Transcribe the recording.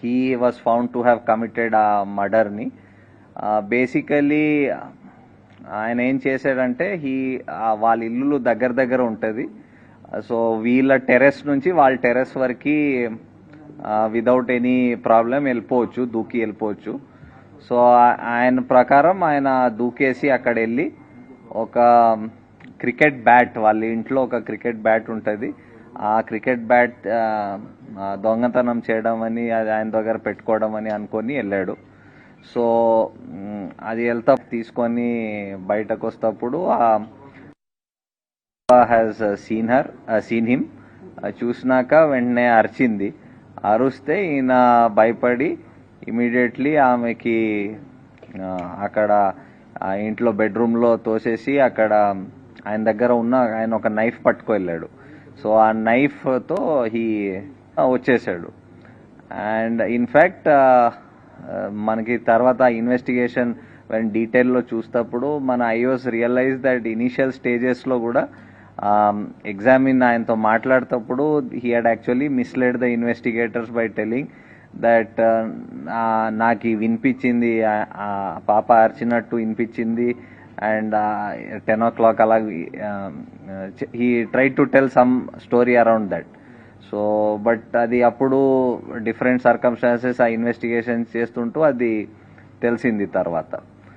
He was found to have committed a మర్డర్ని basically ఆయన ఏం చేశాడంటే హీ uh, వాళ్ళ ఇల్లులు దగ్గర దగ్గర ఉంటుంది. సో uh, వీళ్ళ టెర్రస్ నుంచి వాళ్ళ టెర్రస్ వరకు విదౌట్ ఎనీ ప్రాబ్లం వెళ్ళిపోవచ్చు దూకి వెళ్ళిపోవచ్చు. సో ఆయన ప్రకారం ఆయన దూకేసి అక్కడ వెళ్ళి ఒక um, క్రికెట్ బ్యాట్ వాళ్ళ ఇంట్లో ఒక క్రికెట్ బ్యాట్ ఉంటుంది. ఆ క్రికెట్ బ్యాట్ ఆ, దొంగతనం చేయడం అని అది ఆయన దగ్గర పెట్టుకోవడం అని అనుకొని వెళ్ళాడు. సో అది వెళ్తా తీసుకొని బయటకు వస్తప్పుడు has seen her seen him చూసినాక వెంటనే అరిచింది. అరుస్తే ఈయన భయపడి ఇమీడియట్లీ ఆమెకి అక్కడ ఇంట్లో బెడ్రూమ్లో తోసేసి అక్కడ ఆయన దగ్గర ఉన్న ఆయన ఒక నైఫ్ పట్టుకు వెళ్ళాడు. సో ఆ నైఫ్తో హీ వచ్చేసాడు. అండ్ ఇన్ఫ్యాక్ట్ మనకి తర్వాత ఇన్వెస్టిగేషన్ డీటెయిల్లో చూసినప్పుడు మన ఐఓస్ రియలైజ్ దట్ ఇనీషియల్ స్టేజెస్లో కూడా ఎగ్జామిన్ ఆయనతో మాట్లాడేటప్పుడు he had actually misled the investigators by telling that నాకు ఈ వినిపించింది పాప అరిచినట్టు వినిపించింది అండ్ టెన్ ఓ క్లాక్ అలా he try to tell some story around that so but అది అప్పుడు డిఫరెంట్ సర్కమ్స్టాన్సెస్ ఆ ఇన్వెస్టిగేషన్ చేస్తుంటూ అది తెలిసింది తర్వాత.